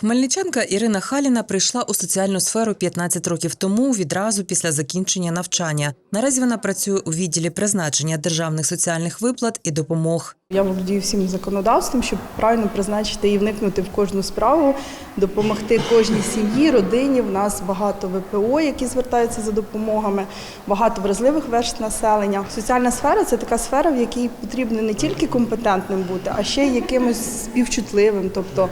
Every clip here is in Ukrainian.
Хмельничанка Ірина Халіна прийшла у соціальну сферу 15 років тому, відразу після закінчення навчання. Наразі вона працює у відділі призначення державних соціальних виплат і допомог. Я володію всім законодавством, щоб правильно призначити і вникнути в кожну справу, допомогти кожній сім'ї, родині. В нас багато ВПО, які звертаються за допомогами, багато вразливих верств населення. Соціальна сфера це така сфера, в якій потрібно не тільки компетентним бути, а ще й якимось співчутливим, тобто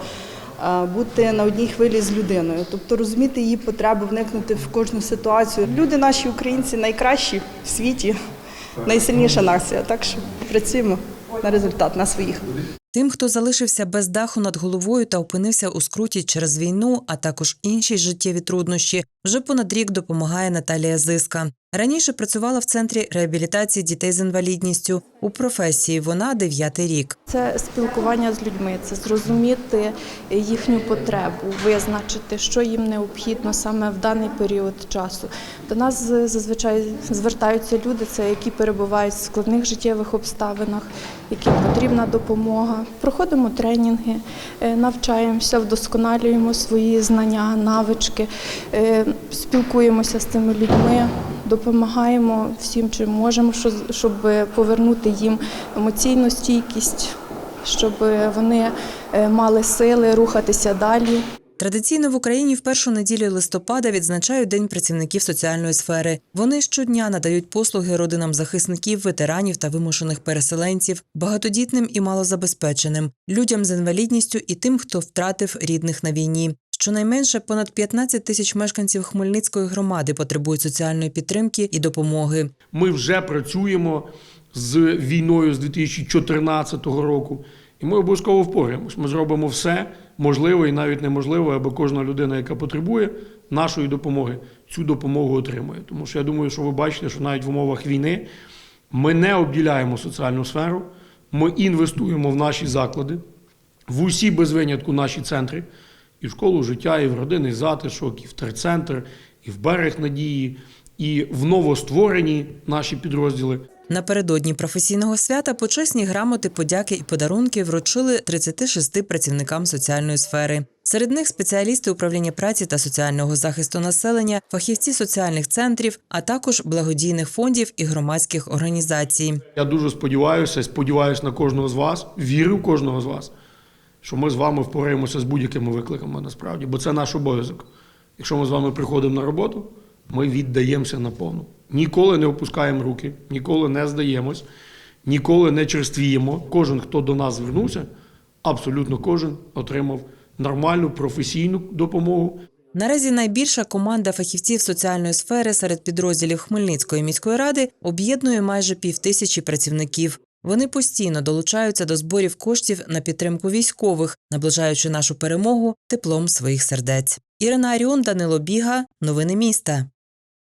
бути на одній хвилі з людиною, тобто розуміти її потреби, вникнути в кожну ситуацію. Люди наші українці найкращі в світі, найсильніша нація. Так що працюємо на результат на своїх. Тим, хто залишився без даху над головою та опинився у скруті через війну, а також інші життєві труднощі, вже понад рік допомагає Наталія Зиска. Раніше працювала в центрі реабілітації дітей з інвалідністю. У професії вона дев'ятий рік. Це спілкування з людьми, це зрозуміти їхню потребу, визначити, що їм необхідно саме в даний період часу. До нас зазвичай звертаються люди, це які перебувають в складних життєвих обставинах, яким потрібна допомога. Проходимо тренінги, е, навчаємося, вдосконалюємо свої знання, навички, е, спілкуємося з цими людьми. Допомагаємо всім, чим можемо, що- щоб повернути їм емоційну стійкість, щоб вони е, мали сили рухатися далі. Традиційно в Україні в першу неділю листопада відзначають День працівників соціальної сфери. Вони щодня надають послуги родинам захисників, ветеранів та вимушених переселенців, багатодітним і малозабезпеченим, людям з інвалідністю і тим, хто втратив рідних на війні. Щонайменше понад 15 тисяч мешканців Хмельницької громади потребують соціальної підтримки і допомоги. Ми вже працюємо з війною з 2014 року, і ми обов'язково впораємось. Ми зробимо все можливе і навіть неможливе, аби кожна людина, яка потребує нашої допомоги, цю допомогу отримує. Тому що я думаю, що ви бачите, що навіть в умовах війни ми не обділяємо соціальну сферу, ми інвестуємо в наші заклади, в усі без винятку наші центри, і в школу життя, і в родинний затишок, і в терцентр, і в берег надії, і в новостворені наші підрозділи. Напередодні професійного свята почесні грамоти, подяки і подарунки вручили 36 працівникам соціальної сфери. Серед них спеціалісти управління праці та соціального захисту населення, фахівці соціальних центрів, а також благодійних фондів і громадських організацій. Я дуже сподіваюся, сподіваюся на кожного з вас, вірю в кожного з вас, що ми з вами впораємося з будь-якими викликами насправді, бо це наш обов'язок. Якщо ми з вами приходимо на роботу, ми віддаємося наповну. Ніколи не опускаємо руки, ніколи не здаємось, ніколи не черствіємо. Кожен, хто до нас звернувся, абсолютно кожен отримав нормальну професійну допомогу. Наразі найбільша команда фахівців соціальної сфери серед підрозділів Хмельницької міської ради об'єднує майже півтисячі працівників. Вони постійно долучаються до зборів коштів на підтримку військових, наближаючи нашу перемогу теплом своїх сердець. Ірина Аріон, Данило Біга, новини міста.